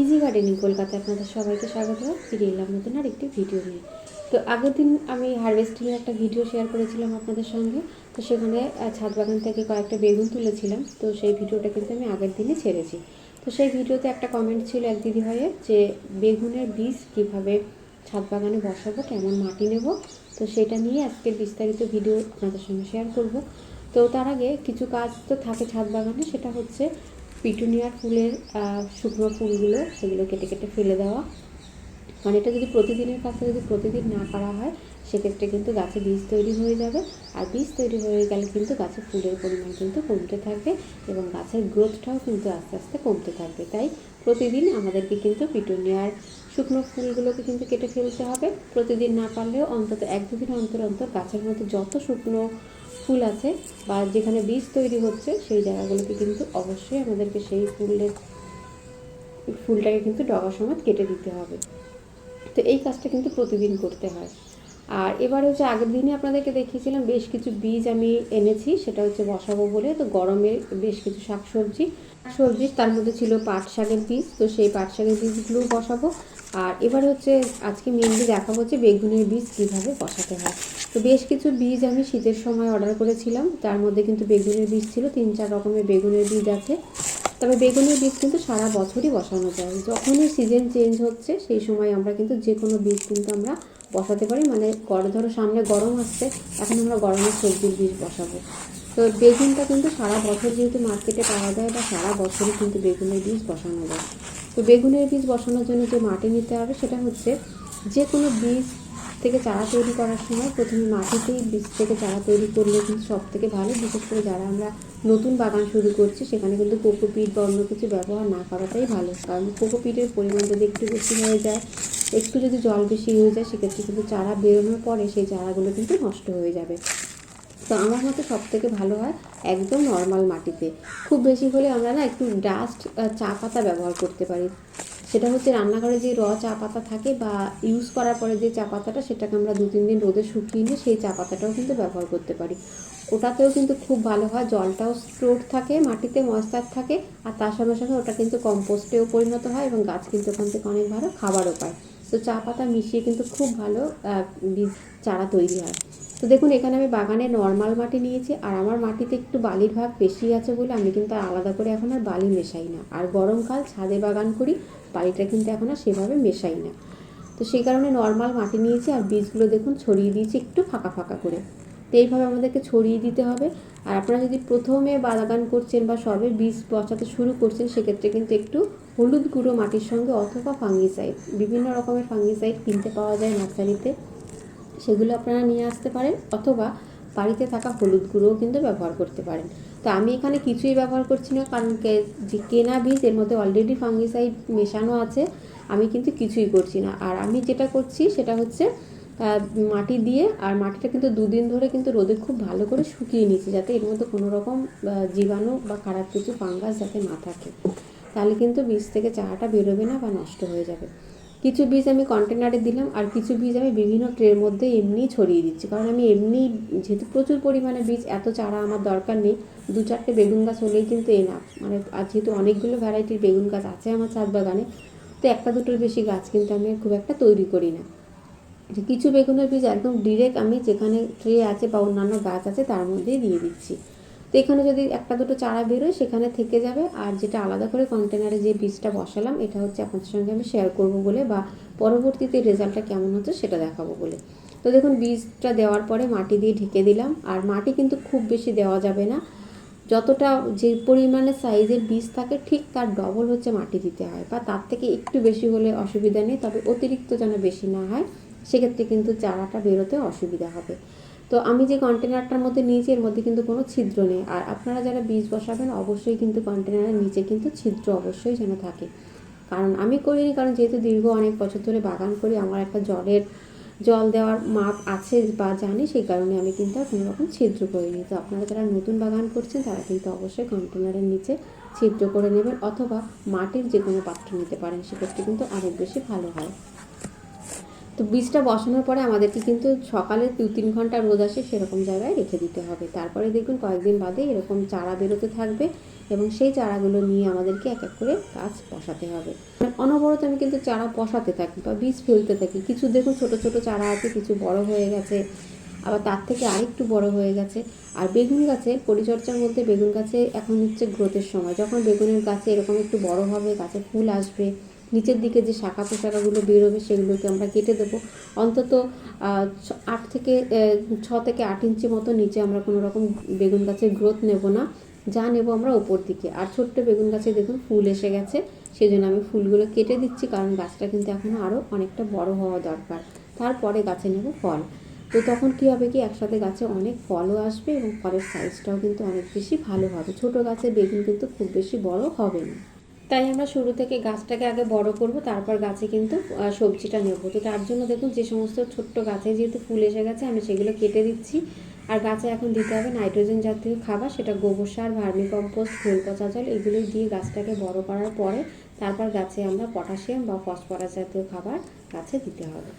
Easy gardening কলকাতায় আপনাদের সবাইকে স্বাগত। ফিরে এলাম নতুন আর একটি ভিডিও নিয়ে। তো আগের দিন আমি হারভেস্টিংয়ের একটা ভিডিও শেয়ার করেছিলাম আপনাদের সঙ্গে। তো সেখানে ছাদ বাগান থেকে কয়েকটা বেগুন তুলেছিলাম। তো সেই ভিডিওটা কিন্তু আমি আগের দিনে ছেড়েছি। তো সেই ভিডিওতে একটা কমেন্ট ছিল এক দিদি হয়ে যে, বেগুনের বীজ কীভাবে ছাদ বাগানে বসাবো, কেমন মাটি নেব? তো সেটা নিয়ে আজকের বিস্তারিত ভিডিও আপনাদের সঙ্গে শেয়ার করব। তো তার আগে কিছু কাজ তো থাকে ছাদ বাগানে, সেটা হচ্ছে পিটুনিয়ার ফুলের শুকনো ফুলগুলো সেগুলো কেটে কেটে ফেলে দেওয়া। মানে এটা যদি প্রতিদিনের কাজটা যদি প্রতিদিন না করা হয়, সেক্ষেত্রে কিন্তু গাছে বীজ তৈরি হয়ে যাবে। আর বীজ তৈরি হয়ে গেলে কিন্তু গাছে ফুলের পরিমাণ কিন্তু কমতে থাকবে এবং গাছের গ্রোথটাও কিন্তু আস্তে আস্তে কমতে থাকবে। তাই প্রতিদিন আমাদেরকে কিন্তু পিটুনিয়ার শুকনো ফুলগুলোকে কিন্তু কেটে ফেলতে হবে। প্রতিদিন না পারলেও অন্তত এক দুদিন অন্তর অন্তর গাছের মধ্যে যত শুকনো ফুল আছে বা যেখানে বীজ তৈরি হচ্ছে, সেই জায়গাগুলোকে কিন্তু অবশ্যই আমাদেরকে সেই ফুলের, ফুলটাকে কিন্তু ডগা সমেত কেটে দিতে হবে। তো এই কাজটা কিন্তু প্রতিদিন করতে হয়। আর এবার হচ্ছে আগের দিনে আপনাদেরকে দেখিয়েছিলাম, বেশ কিছু বীজ আমি এনেছি, সেটা হচ্ছে বসাবো বলে। তো গরমে বেশ কিছু শাকসবজি সবজি তার মধ্যে ছিল পাট শাকের বীজ। তো সেই পাট শাকের বীজগুলোও বসাবো। আর এবার হচ্ছে আজকে মেনলি দেখা হচ্ছে বেগুনের বীজ কীভাবে বসাতে হয়। তো বেশ কিছু বীজ আমি শীতের সময় অর্ডার করেছিলাম, তার মধ্যে কিন্তু বেগুনের বীজ ছিল, তিন চার রকমের বেগুনের বীজ আছে। তবে বেগুনের বীজ কিন্তু সারা বছরই বসানো যায়। যখনই সিজন চেঞ্জ হচ্ছে, সেই সময় আমরা কিন্তু যে কোনো বীজ কিন্তু আমরা বসাতে পারি। মানে গড় ধরো সামনে গরম আসছে, এখন আমরা গরমের সবজির বীজ বসাবো। তো বেগুনটা কিন্তু সারা বছর যেহেতু মার্কেটে পাওয়া যায়, বা সারা বছরই কিন্তু বেগুনের বীজ বসানো যায়। তো বেগুনের বীজ বসানোর জন্য যে মাটি নিতে হবে, সেটা হচ্ছে যে কোনো বীজ থেকে চারা তৈরি করার সময় প্রথমে মাটিতেই বীজ থেকে চারা তৈরি করলে কিন্তু সব থেকে ভালো, বিশেষ করে যারা আমরা নতুন বাগান শুরু করছি, সেখানে কিন্তু কোকোপিট বা অন্য কিছু ব্যবহার না করাটাই ভালো। কারণ কোকোপিটের পরিমাণ যদি একটু বেশি হয়ে যায়, একটু যদি জল বেশি হয়ে যায়, সেক্ষেত্রে কিন্তু চারা বেরোনোর পরে সেই চারাগুলো কিন্তু নষ্ট হয়ে যাবে। তো আমার মতে সব থেকে ভালো হয় একদম নর্মাল মাটিতে। খুব বেশি হলে আমরা না একটু ডাস্ট চা পাতা ব্যবহার করতে পারি। সেটা হচ্ছে রান্নাঘরে যে র চা পাতা থাকে বা ইউজ করার পরে যে চা পাতাটা, সেটাকে আমরা দু, তিন দিন রোদে শুকিয়ে নিয়ে সেই চা পাতাটাও কিন্তু ব্যবহার করতে পারি। ওটাতেও কিন্তু খুব ভালো হয়, জলটাও স্টোর থাকে, মাটিতে ময়েশ্চার থাকে, আর তার সঙ্গে সঙ্গে ওটা কিন্তু কম্পোস্টেও পরিণত হয় এবং গাছ কিন্তু ওখান থেকে অনেক ভালো খাবারও পায়। তো চা পাতা মিশিয়ে কিন্তু খুব ভালো বীজ, চারা তৈরি হয়। তো দেখুন, এখানে আমি বাগানে নর্মাল মাটি নিয়েছি, আর আমার মাটিতে একটু বালির ভাগ বেশি আছে বলে আমি কিন্তু আলাদা করে এখন আর বালি মেশাই না। আর গরমকাল ছাদে বাগান করি, বালিটা কিন্তু এখন আর সেভাবে মেশাই না। তো সেই কারণে নর্মাল মাটি নিয়েছি, আর বীজগুলো দেখুন ছড়িয়ে দিয়েছি একটু ফাঁকা ফাঁকা করে। তো এইভাবে আমাদেরকে ছড়িয়ে দিতে হবে। আর আপনারা যদি প্রথমে বাগান করছেন বা সবে বীজ বসাতে শুরু করছেন, সেক্ষেত্রে কিন্তু একটু হলুদ গুঁড়ো মাটির সঙ্গে অথবা ফাঙ্গিসাইড বিভিন্ন রকমের ফাঙ্গিসাইড কিনতে পাওয়া যায় নার্সারিতে। সেগুলো আপনারা নিয়ে আসতে পারেন অথবা বাড়িতে থাকা হলুদ গুঁড়োও কিন্তু ব্যবহার করতে পারেন। তো আমি এখানে কিছুই ব্যবহার করছি না, কারণ যে কেনা বীজ, এর মধ্যে অলরেডি ফাঙ্গিসাইড মেশানো আছে, আমি কিন্তু কিছুই করছি না। আর আমি যেটা করছি সেটা হচ্ছে মাটি দিয়ে, আর মাটিটা কিন্তু দুদিন ধরে কিন্তু রোদে খুব ভালো করে শুকিয়ে নিয়েছি, যাতে এর মধ্যে কোনো রকম জীবাণু বা খারাপ কিছু ফাঙ্গাস যাতে না থাকে। তাহলে কিন্তু বীজ থেকে চারাটা বেরোবে না বা নষ্ট হয়ে যাবে। কিছু বীজ আমি কন্টেনারে দিলাম আর কিছু বীজ আমি বিভিন্ন ট্রের মধ্যে এমনি ছড়িয়ে দিচ্ছি। কারণ আমি এমনি যেহেতু প্রচুর পরিমাণে বীজ, এত চারা আমার দরকার নেই। দু চারটে বেগুন গাছ হলেই কিন্তু এনাফ মানে আর যেহেতু অনেকগুলো ভ্যারাইটির বেগুন গাছ আছে আমার ছাদ বাগানে, তো একটা দুটোর বেশি গাছ কিন্তু আমি খুব একটা তৈরি করি না। কিছু বেগুনের বীজ একদম ডিরেক্ট আমি যেখানে ট্রে আছে বা অন্যান্য গাছ আছে তার মধ্যেই দিয়ে দিচ্ছি। এখানে যদি একটা দুটো চারা বেরোয় সেখানে থেকে যাবে। আর যেটা আলাদা করে কন্টেনারে যে বীজটা বসালাম, এটা হচ্ছে আপনাদের সঙ্গে আমি শেয়ার করব বলে বা পরবর্তীতে রেজাল্টটা কেমন হচ্ছে সেটা দেখাবো বলে। তো দেখুন, বীজটা দেওয়ার পরে মাটি দিয়ে ঢেকে দিলাম। আর মাটি কিন্তু খুব বেশি দেওয়া যাবে না। যতটা যে পরিমাণে সাইজের বীজ থাকে, ঠিক তার ডবল হচ্ছে মাটি দিতে হয় বা তার থেকে একটু বেশি হলে অসুবিধা নেই, তবে অতিরিক্ত যেন বেশি না হয়, সেক্ষেত্রে কিন্তু চারাটা বেরোতে অসুবিধা হবে। তো আমি যে কন্টেনারটার মধ্যে নিয়েছি, এর মধ্যে কিন্তু কোনো ছিদ্র নেই। আর আপনারা যারা বীজ বসাবেন, অবশ্যই কিন্তু কন্টেনারের নিচে কিন্তু ছিদ্র অবশ্যই যেন থাকে। কারণ আমি করিনি, কারণ যেহেতু দীর্ঘ অনেক বছর ধরে বাগান করি, আমার একটা জলের, জল দেওয়ার মাপ আছে বা জানি, সেই কারণে আমি কিন্তু আর কোনো রকম ছিদ্র করিনি। তো আপনারা যারা নতুন বাগান করছেন, তারা কিন্তু অবশ্যই কন্টেনারের নিচে ছিদ্র করে নেবেন অথবা মাটির যে কোনো পাত্র নিতে পারেন। সেক্ষেত্রে কিন্তু অনেক বেশি ভালো হয়। তো বীজটা বসানোর পরে আমাদেরকে কিন্তু সকালে দু তিন ঘণ্টা রোদ আসে সেরকম জায়গায় রেখে দিতে হবে। তারপরে দেখুন কয়েকদিন বাদে এরকম চারা বেরোতে থাকবে এবং সেই চারাগুলো নিয়ে আমাদেরকে এক এক করে গাছ বসাতে হবে। অনবরত আমি কিন্তু চারা বসাতে থাকি বা বীজ ফেলতে থাকি। কিছু দেখুন ছোট ছোট চারা আছে, কিছু বড় হয়ে গেছে, আবার তার থেকে আরেকটু বড় হয়ে গেছে। আর বেগুন গাছে, পরিচর্যার মধ্যে বেগুন গাছে এখন হচ্ছে গ্রোথের সময়। যখন বেগুনের গাছে এরকম একটু বড় হবে, গাছে ফুল আসবে নিচের দিকে যে শাখা পোশাকাগুলো বেরোবে সেগুলোকে আমরা কেটে দেবো। অন্তত আট থেকে ছ থেকে আট ইঞ্চি মতো নিচে আমরা কোনো রকম বেগুন গাছের গ্রোথ নেব না। যা নেব আমরা ওপর দিকে। আর ছোট্ট বেগুন গাছে দেখুন ফুল এসে গেছে সেই জন্য আমি ফুলগুলো কেটে দিচ্ছি, কারণ গাছটা কিন্তু এখনও আরও অনেকটা বড় হওয়া দরকার। তারপরে গাছে নেব ফল। তো তখন কী হবে কি, একসাথে গাছে অনেক ফলও আসবে এবং ফলের সাইজটাও কিন্তু অনেক বেশি ভালো হবে। ছোট গাছে বেগুন কিন্তু খুব বেশি বড় হবে না। তাই আমরা শুরু থেকে গাছটাকে আগে বড় করব, তারপর গাছে কিন্তু সবজিটা নেব। তো তার জন্য দেখুন যে সমস্ত ছোট্ট গাছে যেহেতু ফুল এসে গেছে, আমি সেগুলো কেটে দিচ্ছি। আর গাছে এখন দিতে হবে নাইট্রোজেন জাতীয় খাবার, সেটা গোবর সার ভার্মি কম্পোস্ট খোল পচা জল এগুলো দিয়ে গাছটাকে বড় করার পরে তারপর গাছে আমরা পটাশিয়াম বা ফসফরাস জাতীয় খাবার গাছে দিতে হবে।